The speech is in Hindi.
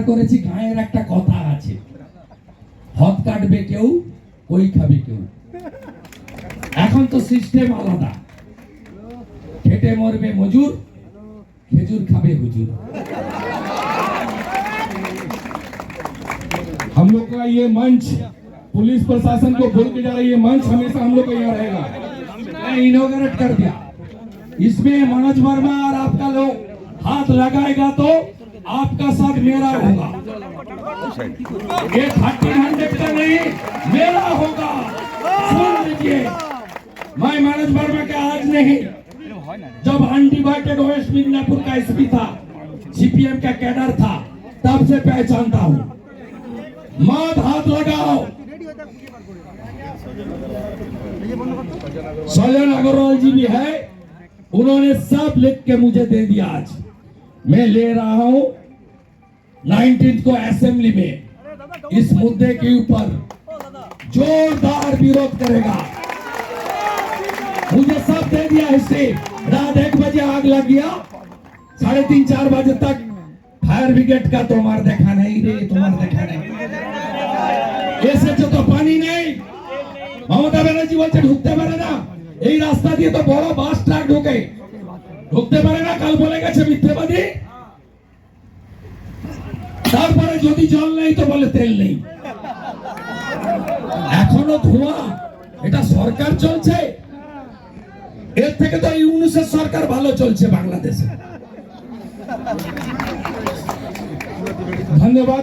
করেছি গায়ের একটা কথা আছে হদ কাটবে কেউ কই খাবে কেউ এখন তো সিস্টেম আলাদা খেটে মরবে মজুর খেজুর খাবে হুজুর हम लोग का ये मंच पुलिस प्रशासन को बोल के जा रहा है ये मंच हमेशा हम लोग का यहाँ रहेगा मैं इनोग्रेट कर दिया इसमें मनोज वर्मा और आपका लोग हाथ लगाएगा तो आपका साथ मेरा होगा। ये थर्टीन हंड्रेड का नहीं मेरा होगा। सुन लीजिए। मैं मनोज वर्मा का आज नहीं जब अनडिवाइडेड वेस्ट मिदनापुर का एसपी था सीपीएम का कैडर था तब से पहचानता हूँ। मत हाथ लगाओ। सजन अग्रवाल जी भी है। उन्होंने सब लिख के मुझे दे दिया आज। मैं ले रहा हूं 19 को असेंबली में इस मुद्दे के ऊपर जोरदार विरोध करेगा मुझे सब दे दिया हिस्से रात एक बजे आग लग गया साढ़े तीन चार बजे तक फायर ब्रिगेड का तुम्हार देखा नहीं रे तुम्हार देखा नहीं এসেছে তো পানি নেই মমতা ব্যানার্জি বলছে ঢুকতে পারে না এই রাস্তা দিয়ে তো বড় বাস ট্রাক ঢোকে ঢুকতে পারে না, কাল বলে গেছে মিথ্যেবাদী। তারপরে যদি জল নেই তো বলে তেল নেই। এখনও ধোঁয়া, এটা সরকার চলছে। এর থেকে তো ইউনুসের সরকার ভালো চলছে বাংলাদেশে। ধন্যবাদ।